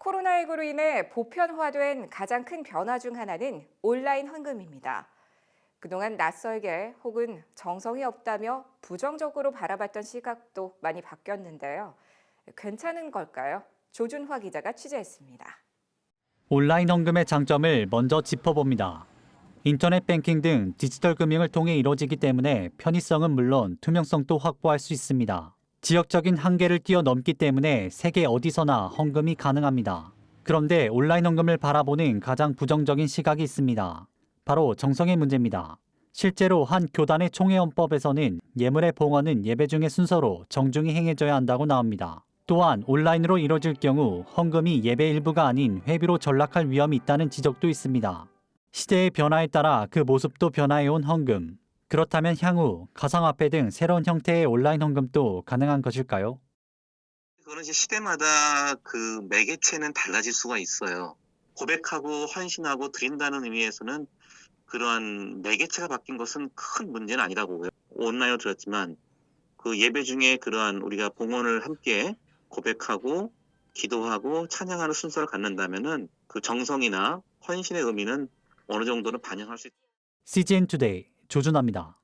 코로나19로 인해 보편화된 가장 큰 변화 중 하나는 온라인 헌금입니다. 그동안 낯설게 혹은 정성이 없다며 부정적으로 바라봤던 시각도 많이 바뀌었는데요. 괜찮은 걸까요? 조준화 기자가 취재했습니다. 온라인 헌금의 장점을 먼저 짚어봅니다. 인터넷 뱅킹 등 디지털 금융을 통해 이루어지기 때문에 편의성은 물론 투명성도 확보할 수 있습니다. 지역적인 한계를 뛰어넘기 때문에 세계 어디서나 헌금이 가능합니다. 그런데 온라인 헌금을 바라보는 가장 부정적인 시각이 있습니다. 바로 정성의 문제입니다. 실제로 한 교단의 총회헌법에서는 예물의 봉헌은 예배 중의 순서로 정중히 행해져야 한다고 나옵니다. 또한 온라인으로 이뤄질 경우 헌금이 예배 일부가 아닌 회비로 전락할 위험이 있다는 지적도 있습니다. 시대의 변화에 따라 그 모습도 변화해온 헌금. 그렇다면 향후 가상화폐 등 새로운 형태의 온라인 헌금도 가능한 것일까요? 그거는 이제 시대마다 그 매개체는 달라질 수가 있어요. 고백하고 헌신하고 드린다는 의미에서는 그러한 매개체가 바뀐 것은 큰 문제는 아니라고 보고요. 온라인으로 들었지만 그 예배 중에 그러한 우리가 봉헌을 함께 고백하고 기도하고 찬양하는 순서를 갖는다면은 그 정성이나 헌신의 의미는 어느 정도는 반영할 수 있. CGN 투데이 조준합니다.